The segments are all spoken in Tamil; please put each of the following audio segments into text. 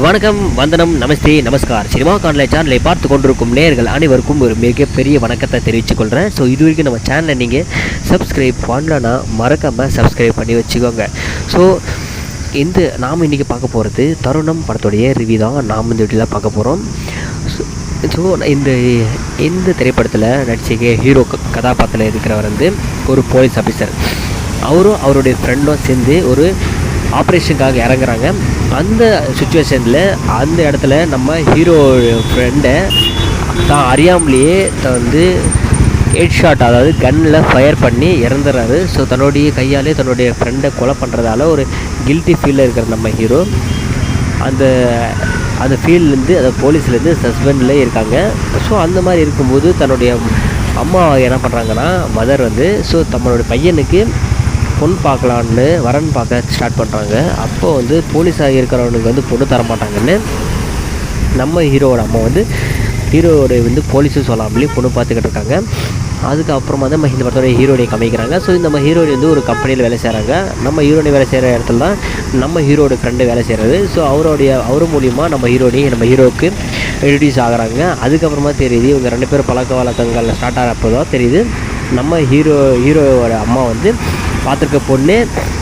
வணக்கம் வந்தனம் நமஸ்தே நமஸ்கார். சினிமா காணலை சேனலை பார்த்து கொண்டிருக்கும் நேர்கள் அனைவருக்கும் ஒரு மிகப்பெரிய வணக்கத்தை தெரிவித்துக் கொள்கிறேன் ஸோ இது வரைக்கும் நம்ம சேனலை நீங்கள் சப்ஸ்கிரைப் பண்ணலன்னா மறக்காமல் சப்ஸ்கிரைப் பண்ணி வச்சுக்கோங்க. ஸோ இந்த நாம் இன்றைக்கி பார்க்க போகிறது தருணம் படத்துடைய ரிவ்யூ தான். நாம் இந்த வீட்டில் பார்க்க போகிறோம் ஸோ இந்த இந்த திரைப்படத்தில் நடிச்சிக்க ஹீரோ கதாபாத்திரத்தில் இருக்கிறவர் வந்து ஒரு போலீஸ் ஆஃபீஸர் அவரும் அவருடைய ஃப்ரெண்டும் சேர்ந்து ஒரு ஆப்ரேஷனுக்காக இறங்குறாங்க. அந்த சுச்சுவேஷனில் அந்த இடத்துல நம்ம ஹீரோ ஃப்ரெண்டை தான் அறியாமலேயே வந்து ஹெட் ஷாட் அதாவது கன்னில் ஃபயர் பண்ணி இறந்துடுறாரு ஸோ தன்னுடைய கையாலே தன்னுடைய ஃப்ரெண்டை கொலை பண்ணுறதால ஒரு கில்ட்டி ஃபீலில் இருக்கிற நம்ம ஹீரோ அந்த அந்த ஃபீல்ட்லேருந்து அந்த போலீஸ்லேருந்து சஸ்பெண்டில் இருக்காங்க. ஸோ அந்த மாதிரி இருக்கும்போது தன்னுடைய அம்மா என்ன பண்ணுறாங்கன்னா மதர் வந்து ஸோ தம்மளுடைய பையனுக்கு பொண்ணு பார்க்கலான்னு வரன் பார்க்க ஸ்டார்ட் பண்ணுறாங்க அப்போ வந்து போலீஸாக இருக்கிறவனுக்கு வந்து பொண்ணு தர மாட்டாங்கன்னு நம்ம ஹீரோவோட அம்மா வந்து ஹீரோவோட வந்து போலீஸும் சொல்லாமலே பொண்ணு பார்த்துக்கிட்டு இருக்காங்க. அதுக்கப்புறமா தான் நம்ம இந்த படத்தோட ஹீரோனை காமிக்கிறாங்க. ஸோ நம்ம ஹீரோயின் வந்து ஒரு கம்பெனியில் வேலை செய்கிறாங்க நம்ம ஹீரோனி வேலை செய்கிற இடத்துல தான் நம்ம ஹீரோட ஃப்ரெண்டு வேலை செய்கிறது ஸோ அவருடைய அவர் மூலிமா நம்ம ஹீரோனி நம்ம ஹீரோவுக்கு இன்ட்ரடியூஸ் ஆகுறாங்க. அதுக்கப்புறமா தெரியுது இவங்க ரெண்டு பேரும் பழக்க வழக்கங்கள் ஸ்டார்ட் ஆகிறப்போ தான் தெரியுது. நம்ம ஹீரோ ஹீரோவோட அம்மா வந்து பார்த்துருக்க பொண்ணு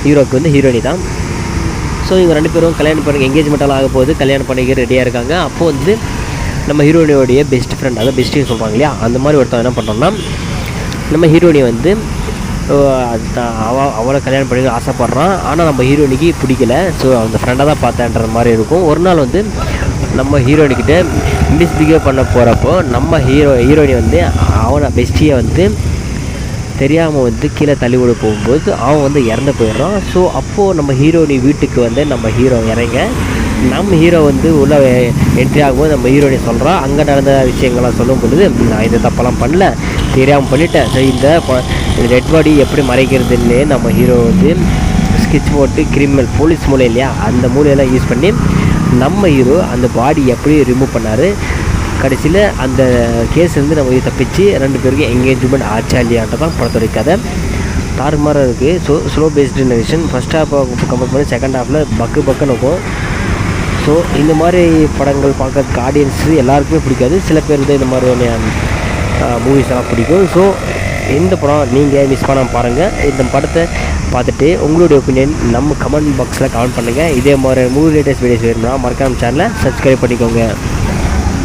ஹீரோவுக்கு வந்து ஹீரோயினி தான். ஸோ இவங்க ரெண்டு பேரும் கல்யாணம் பண்ணி எங்கேஜ்மெண்ட்டெல்லாம் ஆக போகுது. கல்யாணம் பண்ணிக்க ரெடியாக இருக்காங்க. அப்போது வந்து நம்ம ஹீரோயினியோடைய பெஸ்ட் ஃப்ரெண்ட் அதாவது பெஸ்ட்டுன்னு சொல்கிறாங்க இல்லையா? அந்த மாதிரி ஒருத்தன் என்ன பண்ணோம்னா நம்ம ஹீரோயினி வந்து அவ அவளை கல்யாணம் பண்ணி ஆசைப்பட்றான். ஆனால் நம்ம ஹீரோயினிக்கு பிடிக்கல. ஸோ அந்த ஃப்ரெண்டாக தான் பார்த்தேன்ற மாதிரி இருக்கும். ஒரு நாள் வந்து நம்ம ஹீரோயினிக்கிட்ட மிஸ்பிஹேவ் பண்ண போகிறப்போ நம்ம ஹீரோ ஹீரோயினி வந்து அவனை பெஸ்டியை வந்து தெரியாமல் வந்து கீழே தள்ளிவிட போகும்போது அவன் வந்து இறந்து போயிடுறான். ஸோ அப்போது நம்ம ஹீரோனி வீட்டுக்கு வந்து நம்ம ஹீரோ இறங்க. நம்ம ஹீரோ வந்து உள்ளே என்ட்ரி ஆகும்போது நம்ம ஹீரோனி சொல்கிறான் அங்கே நடந்த விஷயங்கள்லாம் சொல்லும் பொழுது நான் இந்த தப்பெல்லாம் பண்ணல. தெரியாமல் பண்ணிட்டேன். ஸோ இந்த ரெட் பாடி எப்படி மறைக்கிறதுன்னு நம்ம ஹீரோ வந்து ஸ்கெட்ச் போட்டு கிரிமினல் போலீஸ் மூலை இல்லையா அந்த மூலையெல்லாம் யூஸ் பண்ணி நம்ம ஹீரோ அந்த பாடி எப்படி ரிமூவ் பண்ணார்? கடைசியில் அந்த கேஸ்லேருந்து நம்ம இது தப்பிச்சு ரெண்டு பேருக்கும் என்கேஜ்மெண்ட் ஆச்சா இல்லையான்ட்டு தான் படத்துடைய கதை. தாறுமாறாக இருக்குது so slow paced narration first half compare பண்ணி செகண்ட் ஹாஃபில் பக்கு பக்குன்னு இருக்கும். ஸோ இந்த மாதிரி படங்கள் பார்க்கறதுக்கு ஆடியன்ஸு எல்லாருக்குமே பிடிக்காது. சில பேர் வந்து இந்த மாதிரியான மூவிஸ் எல்லாம் பிடிக்கும். ஸோ இந்த படம் நீங்கள் மிஸ் பண்ணாமல் பாருங்கள் இந்த படத்தை பார்த்துட்டு உங்களுடைய ஒப்பீனியன் நம்ம கமெண்ட் பாக்ஸில் கமெண்ட் பண்ணுங்கள் இதே மாதிரி மூவி லேட்டஸ்ட் வீடியோஸ் வேணும்னா மறக்காம சேனலை சப்ஸ்கிரைப் பண்ணிக்கோங்க.